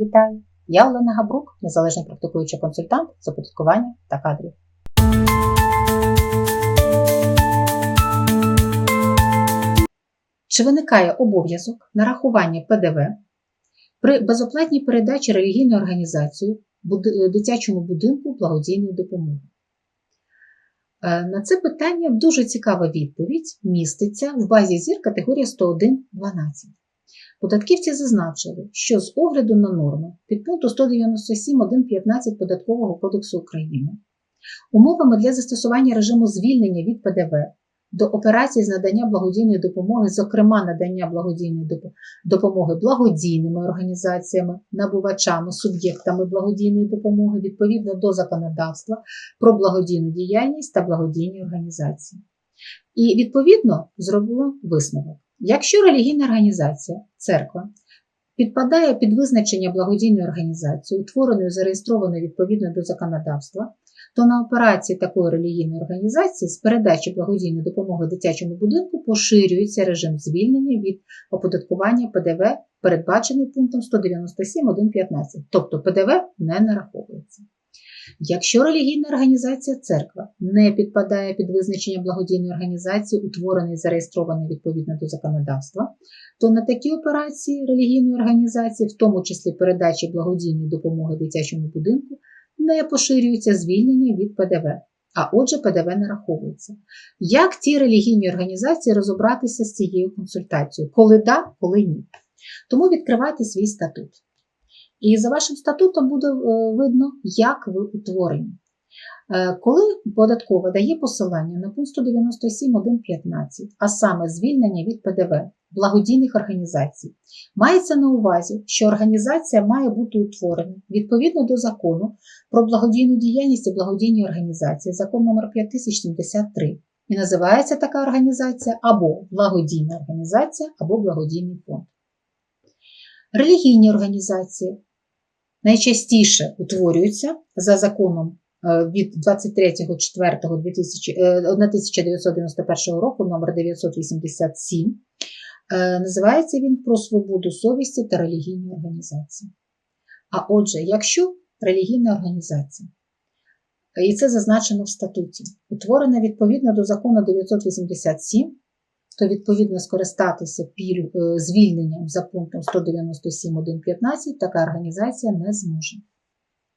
Вітаю! Я Олена Габрук, незалежний практикуючий консультант з оподаткування та кадрів. Чи виникає обов'язок нарахування ПДВ при безоплатній передачі релігійної організації дитячому будинку благодійної допомоги? Е, На це питання дуже цікава відповідь міститься в базі зір категорія 101.12. Податківці зазначили, що з огляду на норми підпункту 197.1.15 Податкового кодексу України умовами для застосування режиму звільнення від ПДВ до операцій з надання благодійної допомоги, зокрема надання благодійної допомоги благодійними організаціями, набувачами, суб'єктами благодійної допомоги відповідно до законодавства про благодійну діяльність та благодійні організації. І відповідно зробило висновок. Якщо релігійна організація, церква, підпадає під визначення благодійної організації, утвореної зареєстрованої відповідно до законодавства, то на операції такої релігійної організації з передачі благодійної допомоги дитячому будинку поширюється режим звільнення від оподаткування ПДВ, передбачений пунктом 197.1.15, тобто ПДВ не нараховується. Якщо релігійна організація церква не підпадає під визначення благодійної організації, утвореної і зареєстрованої відповідно до законодавства, то на такі операції релігійної організації, в тому числі передачі благодійної допомоги дитячому будинку, не поширюється звільнення від ПДВ, а отже, ПДВ нараховується. Як ті релігійні організації розібратися з цією консультацією? Коли да, коли ні. Тому відкривайте свій статут. І за вашим статутом буде е, видно, як ви утворені. Е, Коли податкова дає посилання на пункт 197.1.15, а саме звільнення від ПДВ благодійних організацій, мається на увазі, що організація має бути утворена відповідно до закону про благодійну діяльність і благодійні організації, закон номер 5073. І називається така організація або благодійна організація, або благодійний фонд. Релігійні організації найчастіше утворюються за законом е, від 23.04.1991 року номер 987. Е, Називається він про свободу совісті та релігійні організації. А отже, якщо релігійна організація, і це зазначено в статуті, утворена відповідно до закону 987, то відповідно скористатися піль- е, звільненням за пунктом 197.1.15 така організація не зможе.